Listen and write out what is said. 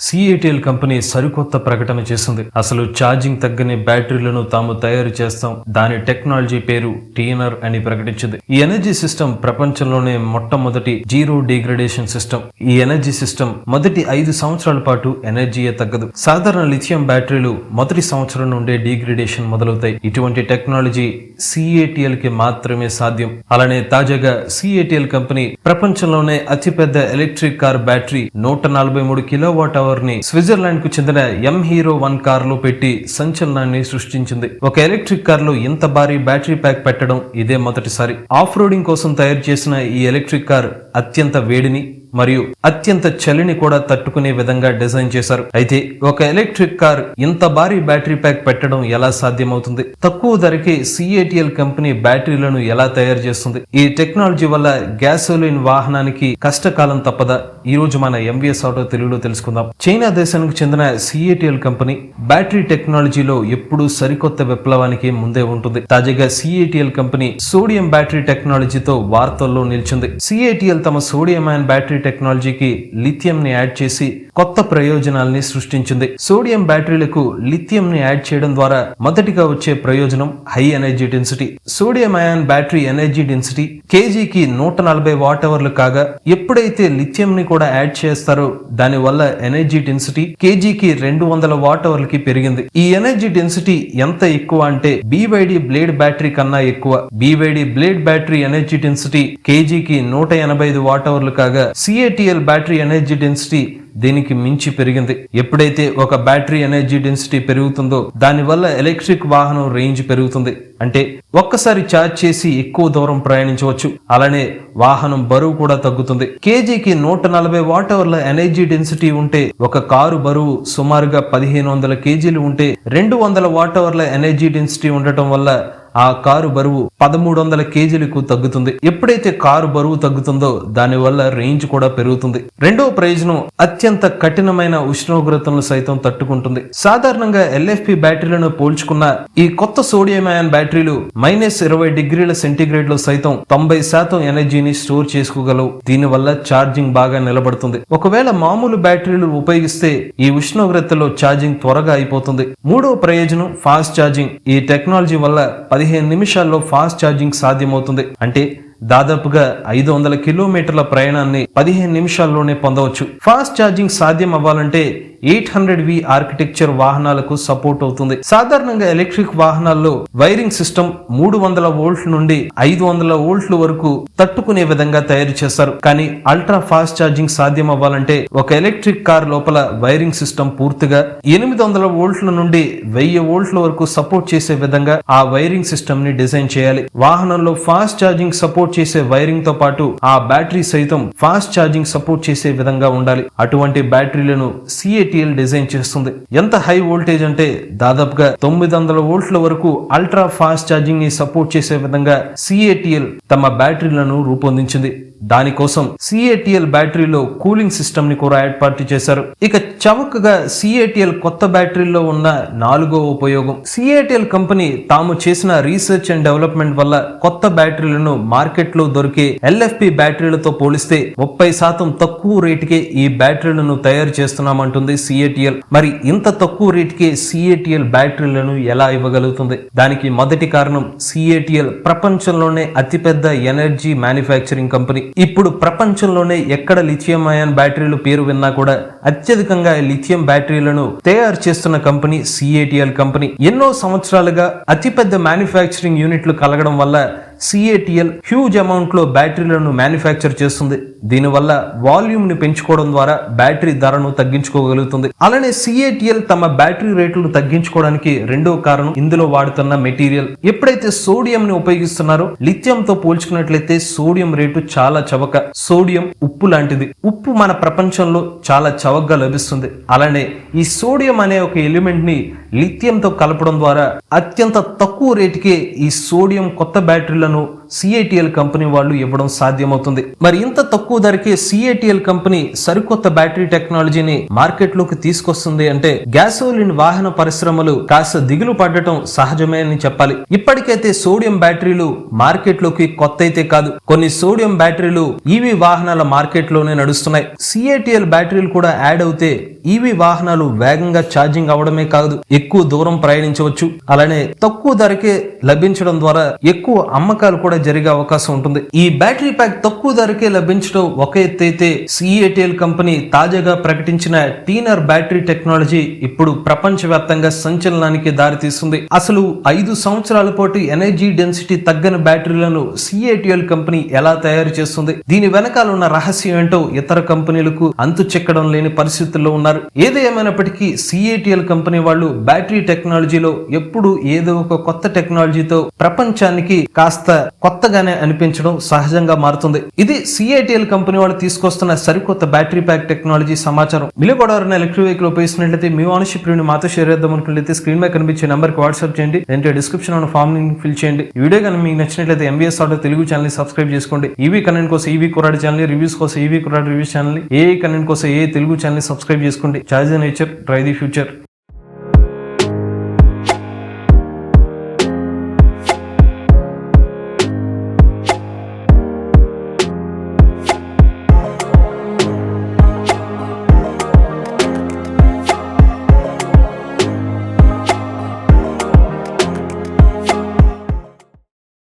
సిఐటిఎల్ company సరికొత్త ప్రకటన చేసింది. అసలు ఛార్జింగ్ తగ్గని బ్యాటరీలను తాము తయారు చేస్తాం. దాని టెక్నాలజీ పేరు టీఎన్ఆర్ అని ప్రకటించింది. ఈ ఎనర్జీ సిస్టమ్ ప్రపంచంలోనే మొట్టమొదటి జీరో డిగ్రేడేషన్ సిస్టమ్. ఈ ఎనర్జీ సిస్టమ్ మొదటి ఐదు సంవత్సరాల పాటు ఎనర్జీయే తగ్గదు. సాధారణ లిథియం బ్యాటరీలు మొదటి సంవత్సరం నుండే డిగ్రేడేషన్ మొదలవుతాయి. ఇటువంటి టెక్నాలజీ సిఏటిఎల్కి మాత్రమే సాధ్యం. అలానే తాజాగా సిఏటిఎల్ కంపెనీ ప్రపంచంలోనే అతిపెద్ద ఎలక్ట్రిక్ కార్ బ్యాటరీ నూట నలభై మూడు కిలోవాట్ అవర్ ని స్విట్జర్లాండ్కు చెందిన ఎం హీరో వన్ కార్లో పెట్టి సంచలనాన్ని సృష్టించింది. ఒక ఎలక్ట్రిక్ కార్లో ఇంత భారీ బ్యాటరీ ప్యాక్ పెట్టడం ఇదే మొదటిసారి. ఆఫ్ రోడింగ్ కోసం తయారు చేసిన ఈ ఎలక్ట్రిక్ కార్ అత్యంత వేడిని మరియు అత్యంత చలిని కూడా తట్టుకునే విధంగా డిజైన్ చేశారు. అయితే ఒక ఎలక్ట్రిక్ కార్ ఇంత భారీ బ్యాటరీ ప్యాక్ పెట్టడం ఎలా సాధ్యమవుతుంది? తక్కువ ధరకే సిఏటిఎల్ కంపెనీ బ్యాటరీలను ఎలా తయారు చేస్తుంది? ఈ టెక్నాలజీ వల్ల గ్యాసోలిన్ వాహనానికి కష్టకాలం తప్పదా? ఈ రోజు మన ఎంవిఎస్ ఆటో తెలుగులో తెలుసుకుందాం. చైనా దేశానికి చెందిన సిఏటిఎల్ కంపెనీ బ్యాటరీ టెక్నాలజీలో ఎప్పుడూ సరికొత్త విప్లవానికి ముందే ఉంటుంది. తాజాగా సిఏటిఎల్ కంపెనీ సోడియం బ్యాటరీ టెక్నాలజీతో వార్తల్లో నిలిచింది. సిఏటిఎల్ తమ సోడియం అయాన్ బ్యాటరీ టెక్నాలజీకి లిథియం ని యాడ్ చేసి కొత్త ప్రయోజనాల్ని సృష్టించింది. సోడియం బ్యాటరీలకు లిథియం ని యాడ్ చేయడం ద్వారా మొదటిగా వచ్చే ప్రయోజనం high energy density. Sodium ion battery energy density కేజీకి నూట నలభై వాట్ అవర్లు కాగా ఎప్పుడైతే లిథియం ని కూడా యాడ్ చేస్తారో దాని వల్ల ఎనర్జీ డెన్సిటీ కేజీకి రెండు వందల వాట్ అవర్లకి పెరిగింది. ఈ ఎనర్జీ డెన్సిటీ ఎంత ఎక్కువ అంటే బీవైడి బ్లేడ్ బ్యాటరీ కన్నా ఎక్కువ. BYD blade battery energy density కేజీకి నూట ఎనభై ఐదు వాట్ అవర్లు కాగా సిఏటిఎల్ బ్యాటరీ ఎనర్జీ డెన్సిటీ దీనికి మించి పెరిగింది. ఎప్పుడైతే ఒక బ్యాటరీ ఎనర్జీ డెన్సిటీ పెరుగుతుందో దానివల్ల ఎలక్ట్రిక్ వాహనం రేంజ్ పెరుగుతుంది. అంటే ఒక్కసారి ఛార్జ్ చేసి ఎక్కువ దూరం ప్రయాణించవచ్చు. అలానే వాహనం బరువు కూడా తగ్గుతుంది. కేజీకి నూట నలభై వాట్ అవర్ల ఎనర్జీ డెన్సిటీ ఉంటే ఒక కారు బరువు సుమారుగా పదిహేను వందల కేజీలు ఉంటే రెండు వందల వాట్ అవర్ల ఎనర్జీ డెన్సిటీ ఉండటం వల్ల ఆ కారు బరువు పదమూడు వందల కేజీలకు తగ్గుతుంది. ఎప్పుడైతే కారు బరువు తగ్గుతుందో దానివల్ల రేంజ్ కూడా పెరుగుతుంది. రెండో ప్రయోజనం అత్యంత కఠినమైన ఉష్ణోగ్రతలను సైతం తట్టుకుంటుంది. సాధారణంగా ఎల్ఎఫ్పి బ్యాటరీలను పోల్చుకున్న ఈ కొత్త సోడియం అయాన్ బ్యాటరీలు మైనస్ ఇరవై డిగ్రీల సెంటీగ్రేడ్లో సైతం తొంభై శాతం ఎనర్జీని స్టోర్ చేసుకోగలవు. దీనివల్ల ఛార్జింగ్ బాగా నిలబడుతుంది. ఒకవేళ మామూలు బ్యాటరీలు ఉపయోగిస్తే ఈ ఉష్ణోగ్రతలో ఛార్జింగ్ త్వరగా అయిపోతుంది. మూడో ప్రయోజనం ఫాస్ట్ ఛార్జింగ్. ఈ టెక్నాలజీ వల్ల పదిహేను నిమిషాల్లో ఫాస్ట్ ఛార్జింగ్ సాధ్యమవుతుంది. అంటే దాదాపుగా ఐదు వందల కిలోమీటర్ల ప్రయాణాన్ని పదిహేను నిమిషాల్లోనే పొందవచ్చు. ఫాస్ట్ ఛార్జింగ్ సాధ్యం అవ్వాలంటే ఎయిట్ హండ్రెడ్ వి ఆర్కిటెక్చర్ వాహనాలకు సపోర్ట్ అవుతుంది. సాధారణంగా ఎలక్ట్రిక్ వాహనాల్లో వైరింగ్ సిస్టమ్ మూడు వందల వోల్ట్ నుండి ఐదు వందల వోల్ట్ల వరకు తట్టుకునే విధంగా తయారు చేస్తారు. కానీ అల్ట్రా ఫాస్ట్ ఛార్జింగ్ సాధ్యం అవ్వాలంటే ఒక ఎలక్ట్రిక్ కార్ లోపల వైరింగ్ సిస్టమ్ పూర్తిగా ఎనిమిది వందల వోల్ట్ల నుండి వెయ్యి వోల్ట్ల వరకు సపోర్ట్ చేసే విధంగా ఆ వైరింగ్ సిస్టమ్ని డిజైన్ చేయాలి. వాహనంలో ఫాస్ట్ ఛార్జింగ్ సపోర్ట్ చేసే వైరింగ్తో పాటు ఆ బ్యాటరీ సైతం ఫాస్ట్ ఛార్జింగ్ సపోర్ట్ చేసే విధంగా ఉండాలి. అటువంటి బ్యాటరీలను సిఏ సిఏటిఎల్ డిజైన్ చేస్తుంది. ఎంత హై వోల్టేజ్ అంటే దాదాపుగా తొమ్మిది వందల వోల్ట్ల వరకు అల్ట్రా ఫాస్ట్ ఛార్జింగ్ని సపోర్ట్ చేసే విధంగా సిఏటిఎల్ తమ బ్యాటరీలను రూపొందించింది. దానికోసం సిఏటిఎల్ బ్యాటరీలో కూలింగ్ సిస్టమ్ని కూడా ఏర్పాటు చేశారు. ఇక చవకగా సిఏటిఎల్ కొత్త బ్యాటరీలో ఉన్న నాలుగో ఉపయోగం. సిఏటిఎల్ కంపెనీ తాము చేసిన రీసెర్చ్ అండ్ డెవలప్మెంట్ వల్ల కొత్త బ్యాటరీలను మార్కెట్లో దొరికే ఎల్ఎఫ్పి బ్యాటరీలతో పోలిస్తే ముప్పై శాతం తక్కువ రేటుకే ఈ బ్యాటరీలను తయారు చేస్తున్నామంటుంది సిఏటిఎల్ మరి ఇంత తక్కువ రేటుకే సిఏటిఎల్ బ్యాటరీలను ఎలా ఇవ్వగలుగుతుంది? దానికి మొదటి కారణం సిఏటిఎల్ ప్రపంచంలోనే అతిపెద్ద ఎనర్జీ మ్యానుఫ్యాక్చరింగ్ కంపెనీ. ఇప్పుడు ప్రపంచంలోనే ఎక్కడ లిథియం అయాన్ బ్యాటరీలు పేరు విన్నా కూడా అత్యధికంగా లిథియం బ్యాటరీలను తయారు చేస్తున్న కంపెనీ సిఏటిఎల్ కంపెనీ. ఎన్నో సంవత్సరాలుగా అతిపెద్ద మ్యానుఫ్యాక్చరింగ్ యూనిట్లు కలగడం వల్ల సిఏటిఎల్ హ్యూజ్ అమౌంట్లో బ్యాటరీలను మ్యానుఫ్యాక్చర్ చేస్తుంది. దీనివల్ల వాల్యూమ్ని పెంచుకోవడం ద్వారా బ్యాటరీ ధరను తగ్గించుకోగలుగుతుంది. అలానే సిఏటిఎల్ తమ బ్యాటరీ రేట్లను తగ్గించుకోవడానికి రెండో కారణం ఇందులో వాడుతున్న మెటీరియల్. ఎప్పుడైతే సోడియంని ఉపయోగిస్తున్నారో లిథియంతో పోల్చుకున్నట్లయితే సోడియం రేటు చాలా చవక. సోడియం ఉప్పు లాంటిది. ఉప్పు మన ప్రపంచంలో చాలా చవకగా లభిస్తుంది. అలానే ఈ సోడియం అనే ఒక ఎలిమెంట్ని లిథియంతో కలపడం ద్వారా అత్యంత తక్కువ రేటుకే ఈ సోడియం కొత్త బ్యాటరీలను సిఐటిఎల్ కంపెనీ వాళ్ళు ఇవ్వడం సాధ్యమవుతుంది. మరి ఇంత తక్కువ ధరకే సిఐటిఎల్ కంపెనీ సరికొత్త బ్యాటరీ టెక్నాలజీని మార్కెట్లోకి తీసుకొస్తుంది అంటే గ్యాసోలిన్ వాహన పరిశ్రమలు కాస్త దిగులు పడటం సహజమే అని చెప్పాలి. ఇప్పటికైతే సోడియం బ్యాటరీలు మార్కెట్లోకి కొత్త అయితే కాదు. కొన్ని సోడియం బ్యాటరీలు ఈవీ వాహనాల మార్కెట్లోనే నడుస్తున్నాయి. సిఐటిఎల్ బ్యాటరీలు కూడా యాడ్ అవుతే ఈవీ వాహనాలు వేగంగా ఛార్జింగ్ అవడమే కాదు ఎక్కువ దూరం ప్రయాణించవచ్చు. అలానే తక్కువ ధరకే లభించడం ద్వారా ఎక్కువ అమ్మకాలు కూడా జరిగే అవకాశం ఉంటుంది. ఈ బ్యాటరీ ప్యాక్ తక్కువ ధరకే లభించడం ఒక ఎత్తు అయితే సిఏటిఎల్ కంపెనీ తాజాగా ప్రకటించిన టీనర్ బ్యాటరీ టెక్నాలజీ ఇప్పుడు ప్రపంచవ్యాప్తంగా సంచలనానికి దారితీస్తుంది. అసలు ఐదు సంవత్సరాల పాటు ఎనర్జీ డెన్సిటీ తగ్గని బ్యాటరీలను సిఏటిఎల్ కంపెనీ ఎలా తయారు చేస్తుంది? దీని వెనకాల ఉన్న రహస్యం ఏంటో ఇతర కంపెనీలకు అంతు చెక్కడం లేని పరిస్థితుల్లో ఉన్నారు. ఏది ఏమైనప్పటికీ సిఏటిఎల్ కంపెనీ వాళ్ళు బ్యాటరీ టెక్నాలజీలో ఎప్పుడు ఏదో ఒక కొత్త టెక్నాలజీతో ప్రపంచానికి కాస్త కొత్తగానే అనిపించడం సహజంగా మారుతుంది. ఇది సిఐటిఎల్ కంపెనీ వాళ్ళు తీసుకొస్తున్న సరికొత్త బ్యాటరీ ప్యాక్ టెక్నాలజీ సమాచారం. మీరు ఎలక్ట్రిక్ వెహికల్ ఉపయోగిస్తున్నట్లయితే మీ ఆనర్షిప్ రివ్యూ మాతో షేర్ చేద్దాం అనుకున్నట్లయితే స్క్రీన్ మీద కనిపించే నెంబర్కి వాట్సాప్ చేయండి. లేదంటే డిస్క్రిప్షన్ ఉన్న ఫామ్ని ఫిల్ చేయండి. ఈ వీడియో కానీ మీకు నచ్చినట్లయితే MBS auto Telugu channel subscribe చేసుకోండి. ఈవీ కనెంట్ కోసం ఈవీ కురాడు ఛానల్ రివ్యూస్ కోసం ఈవీ కురాడి రివ్యూస్ ఛానల్ ఏ కనెంట్ కోసం ఏ తెలుగు ఛానల్ సబ్స్క్రైబ్ చేసుకోండి. Charge nature try the future